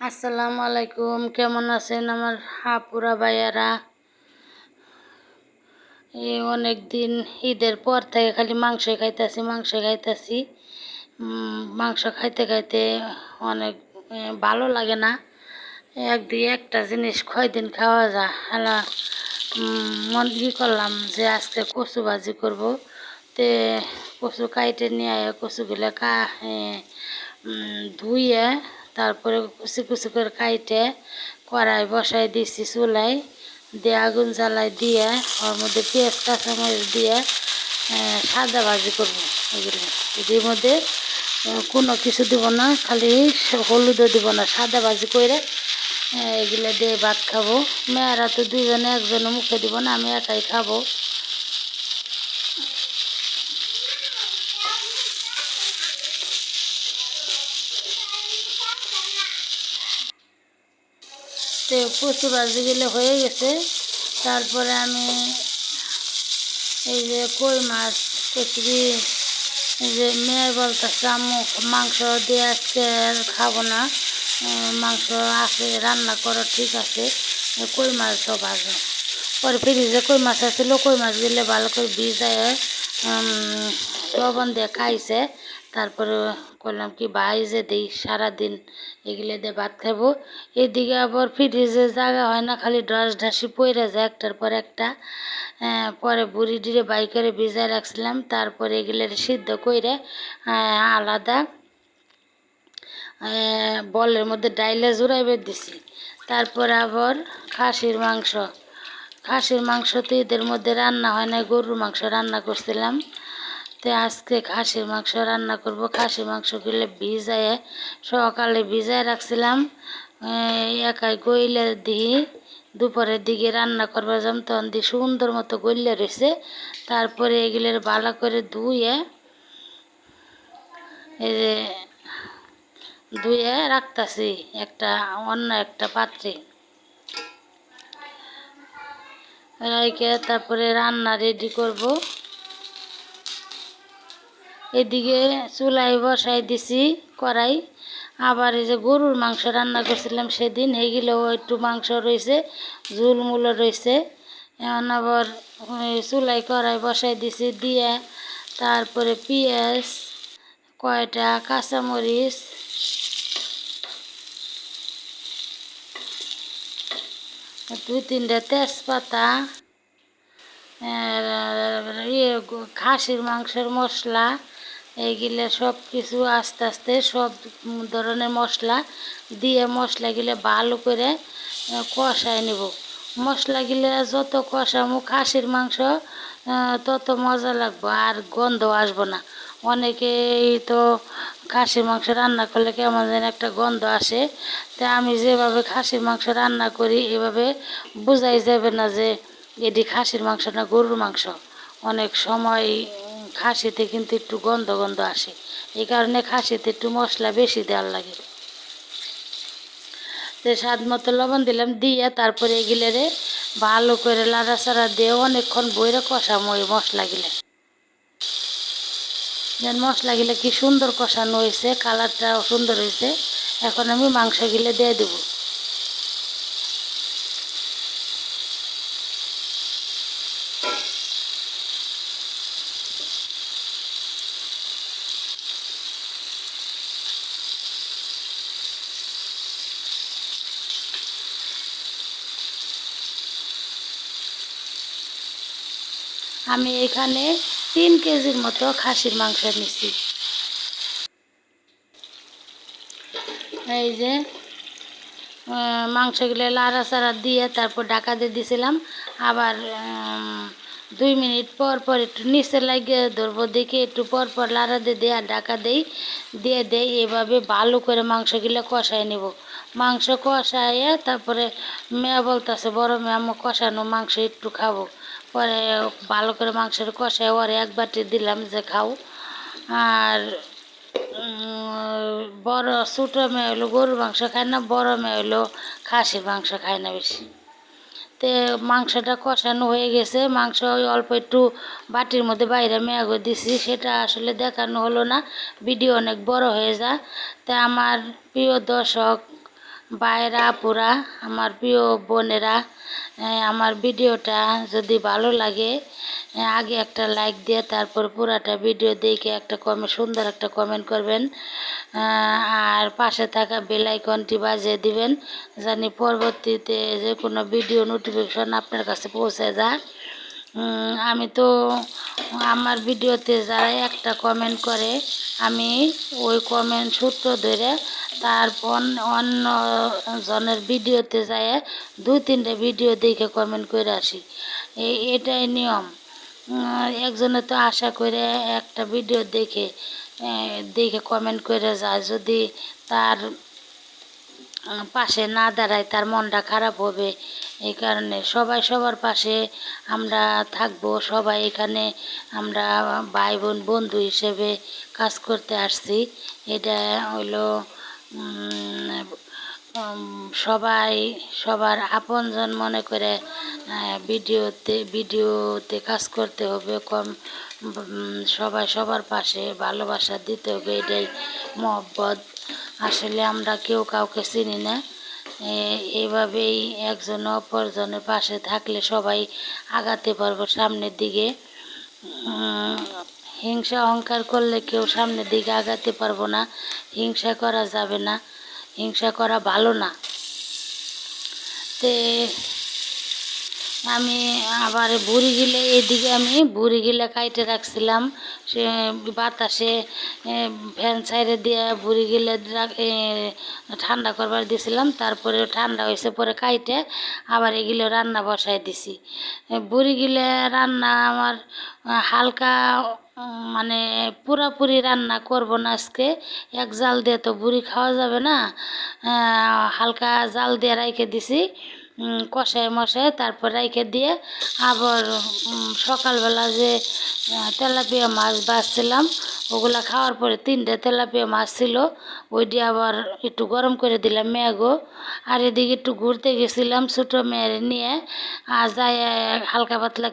আসসালামু আলাইকুম কেমন আছেন আমার হাপুরা ভাইয়ারা? এই অনেক দিন ঈদের পর থেকে খালি মাংস খাইতেছি মাংস খাইতেছি। মাংস খাইতে খাইতে অনেক ভালো লাগে না। একদিকে একটা জিনিস কয়দিন খাওয়া যায়। উম, মন ই করলাম যে আজকে কচু ভাজি করব। তে কচু কাইটে নিয়ে কচুগুলো কা ধুইয়ে তারপরে কুচি কুচি করে কাইটে কড়াই বসাই দিছি চুলাই দিয়ে আগুন জ্বালাই দিয়ে, ওর মধ্যে পেঁয়াজ, কাঁচামরিচ দিয়ে সাদা ভাজি করব। এগুলো এর মধ্যে কোনো কিছু দিব না, খালি হলুদও দিব না, সাদা ভাজি করে এগুলো দিয়ে ভাত খাব। মেয়েরা তো দুজনে একজনে মুখে দিব না, আমি একাই খাব। তো কচু ভাজিগুলো হয়ে গেছে। তারপরে আমি এই যে কই মাছ, কচুরি যে মেয়ে বলতেছে, আম্মু, মাংস দিয়ে আজকে খাব না। মাংস আছে, রান্না করো, ঠিক আছে। কই মাছও ভাজো। পরে ফ্রিজে কই মাছ আছিল কই মাছগুলো ভালো করে ভিজায় লবণ দিয়ে খাইছে। তারপরে করলাম কি বাইজে দিই, সারাদিন এগুলো দিয়ে ভাত খাব এদিকে আবার ফ্রিজে জায়গা হয় না, খালি ডস ঢাসি পইরা যায় একটার পর একটা। পরে বুড়ি ডিরে বাই করে ভিজায় রাখছিলাম, তারপরে এগুলো সিদ্ধ করে আলাদা বলের মধ্যে ডাইলে জুড়াইবে দিছি। তারপর আবার খাসির মাংস। খাসির মাংস তো ঈদের মধ্যে রান্না হয় না গরুর মাংস রান্না করছিলাম। তো আজকে খাসির মাংস রান্না করব। খাসির মাংসগুলো ভিজায় সকালে ভিজায় রাখছিলাম। একাই গইলে দিই দুপুরের দিকে রান্না করবার যাম তখন দিয়ে সুন্দর মতো গইলে রয়েছে তারপরে এগুলোর ভালো করে ধুয়ে এই যে ধুয়ে রাখতাছি একটা অন্য একটা পাত্রে। রাইকে তারপরে রান্না রেডি করব। এদিকে চুলাই বসাই দিছি, কড়াই। আবার এই যে গরুর মাংস রান্না করছিলাম সেদিন এগুলো একটু মাংস রয়েছে ঝুলমুলো রয়েছে। এখন আবার চুলাই কড়াই বসাই দিছি, দিয়ে তারপরে পেঁয়াজ, কয়টা কাঁচামরিচ, দুই তিনটা তেজপাতা ইয়ে খাসির মাংসের মশলা এইগুলো সব কিছু আস্তে আস্তে সব ধরনের মশলা দিয়ে মশলাগুলো ভালো করে কষায় নেব। মশলাগুলো যত কষামো খাসির মাংস তত মজা লাগবে, আর গন্ধ আসব না। অনেকেই তো খাসির মাংস রান্না করলে কেমন যেন একটা গন্ধ আসে। তা আমি যেভাবে খাসির মাংস রান্না করি, এভাবে বোঝাই যাবে না যে এটি খাসির মাংস না গরুর মাংস। অনেক সময় খাসিতে কিন্তু একটু গন্ধ গন্ধ আসে। এই কারণে খাসিতে একটু মশলা বেশি দেওয়ার লাগে। তো স্বাদ মতো লবণ দিলাম, দিয়ে তারপরে এগুলোরে ভালো করে লাড়াচাড়া দিয়ে অনেকক্ষণ বইরে কষামো এই মশলাগুলো। যেন মশলাগুলো কি সুন্দর কষানো হয়েছে, কালারটাও সুন্দর হয়েছে। এখন আমি মাংস মাংসগুলো দিয়ে দেবো। আমি এখানে তিন কেজির মতো খাসির মাংস নিছি। এই যে মাংসগুলো মাংসগুলো লাড়াচাড়া দিয়ে তারপর ঢাকা দিয়ে দিয়েছিলাম আবার দুই মিনিট পর পর একটু নিচে লাগিয়ে ধরবো, দেখি একটু পর পর লাড়া দিয়ে দিয়ে আর ঢাকা দেই, দিয়ে দেই, এভাবে ভালো করে মাংসগুলো কষায় নেব। মাংস কষাইয়ে তারপরে মেয়ে বলতেছে, বড় মেয়ে কষানো মাংস একটু খাব। পরে ভালো করে মাংসের কষায় ওরে এক বাটি দিলাম যে খাও। আর বড় ছোটো মেয়ে হলো গরুর মাংস খায় না, বড় মেয়ে হলো খাসির মাংস খায় না বেশি। তে মাংসটা কষানো হয়ে গেছে, মাংস ওই অল্প একটু বাটির মধ্যে বাইরে মেয়াগো দিছি, সেটা আসলে দেখানো হলো না, ভিডিও অনেক বড় হয়ে যায়। তা আমার প্রিয় দর্শক ভাইরা আপুরা আমার প্রিয় বোনেরা আমার ভিডিওটা যদি ভালো লাগে আগে একটা লাইক দিয়ে তারপর পুরাটা ভিডিও দেখে একটা কমে সুন্দর একটা কমেন্ট করবেন। আর পাশে থাকা বেল আইকনটি বাজিয়ে দিবেন, জানি পরবর্তীতে যে কোনো ভিডিও নোটিফিকেশন আপনার কাছে পৌঁছে যায়। আমি তো আমার ভিডিওতে যারা একটা কমেন্ট করে, আমি ওই কমেন্ট সূত্র ধরে তারপর অন্য জনের ভিডিওতে যায় দুই তিনটে ভিডিও দেখে কমেন্ট করে আসি। এটাই নিয়ম। একজনে তো আশা করে একটা ভিডিও দেখে দেখে কমেন্ট করে যায়। যদি তার পাশে না দাঁড়ায় তার মনটা খারাপ হবে। এই কারণে সবাই সবার পাশে আমরা থাকব। সবাই এখানে আমরা ভাই বোন বন্ধু হিসেবে কাজ করতে আসছি। এটা উম, সবাই, সবার আপনজন মনে করে ভিডিওতে ভিডিওতে কাজ করতে হবে, কম সবাই সবার পাশে, ভালোবাসা দিতে হবে, এটাই মহব্বত। আসলে আমরা কেউ কাউকে চিনি না। এইভাবেই একজন অপরজনের পাশে থাকলে সবাই আগাতে পারব সামনের দিকে। হিংসা অহংকার করলে কেউ সামনের দিকে আগাতে পারব না। হিংসা করা যাবে না। হিংসা করা ভালো না। তে আমি আবার বুড়ি গিলে এদিকে আমি বুড়ি গিলে কাইটে রাখছিলাম। সে বাতাসে ফ্যান সাইডে দিয়ে বুড়ি গিলে ঠান্ডা করবার দিছিলাম। তারপরে ঠান্ডা হয়েছে পরে কাইটে আবার এগুলো রান্না বসাই দিছি। বুড়ি গিলে রান্না আমার হালকা মানে পুরাপুরি রান্না করব না আজকে। এক জাল দিয়ে তো বুড়ি খাওয়া যাবে না। হালকা জাল দিয়ে রাইখে দিছি। কষায় মশায় তারপর রাইখে দিয়ে আবার সকালবেলা যে তেলাপিয়া মাছ বাছছিলাম, ওগুলা খাওয়ার পরে তিনটে তেলাপিয়া মাছ ছিল, ওইটি আবার একটু গরম করে দিলাম মেয়াগো। আর এদিকে একটু ঘুরতে গেছিলাম ছোটো মেয়ের নিয়ে, আর যাই হালকা পাতলা